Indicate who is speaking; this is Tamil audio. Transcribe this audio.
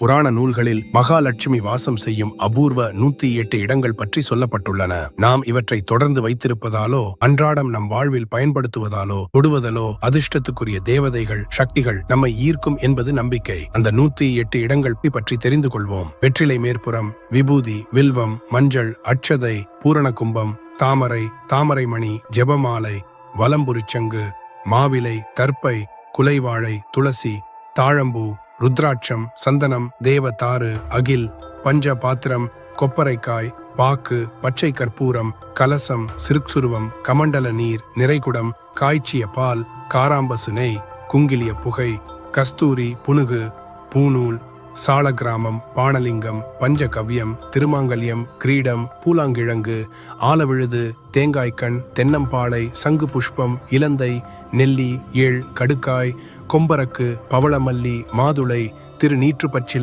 Speaker 1: புராண நூல்களில் மகாலட்சுமி வாசம் செய்யும் அபூர்வ நூத்தி எட்டு இடங்கள் பற்றி சொல்லப்பட்டுள்ளன. நாம் இவற்றை தொடர்ந்து வைத்திருப்பதாலோ அன்றாடம் நம் வாழ்வில் பயன்படுத்துவதாலோ தொடுவதலோ அதிர்ஷ்டத்துக்குரிய தேவதைகள் சக்திகள் நம்மை ஈர்க்கும் என்பது நம்பிக்கை. அந்த நூத்தி எட்டு இடங்கள் பற்றி தெரிந்து கொள்வோம். வெற்றிலை மேற்புறம் விபூதி வில்வம் மஞ்சள் அட்சதை பூரண கும்பம் தாமரை தாமரைமணி ஜெபமாலை வலம்புரிச்சங்கு மாவிலை தர்ப்பை குலைவாழை துளசி தாழம்பூ ருத்ராட்சம் சந்தனம் தேவதாறு அகில் பஞ்ச பாத்திரம் கொப்பரைக்காய் பாக்கு பச்சை கற்பூரம் கலசம் சிறுக்சுருவம் கமண்டல நீர் நிறைகுடம் காய்ச்சிய பால் காராம்பசு நெய் குங்கிலிய புகை கஸ்தூரி புனுகு பூநூல் சாலகிராமம் பாணலிங்கம் பஞ்சகவ்யம் திருமாங்கல்யம் கிரீடம் பூலாங்கிழங்கு ஆலவிழுது தேங்காய்க்கண் தென்னம்பாளை சங்கு புஷ்பம் இலந்தை நெல்லி ஏழ் கடுக்காய் கொம்பரக்கு பவளமல்லி மாதுளை திரு நீற்றுப்பச்சில்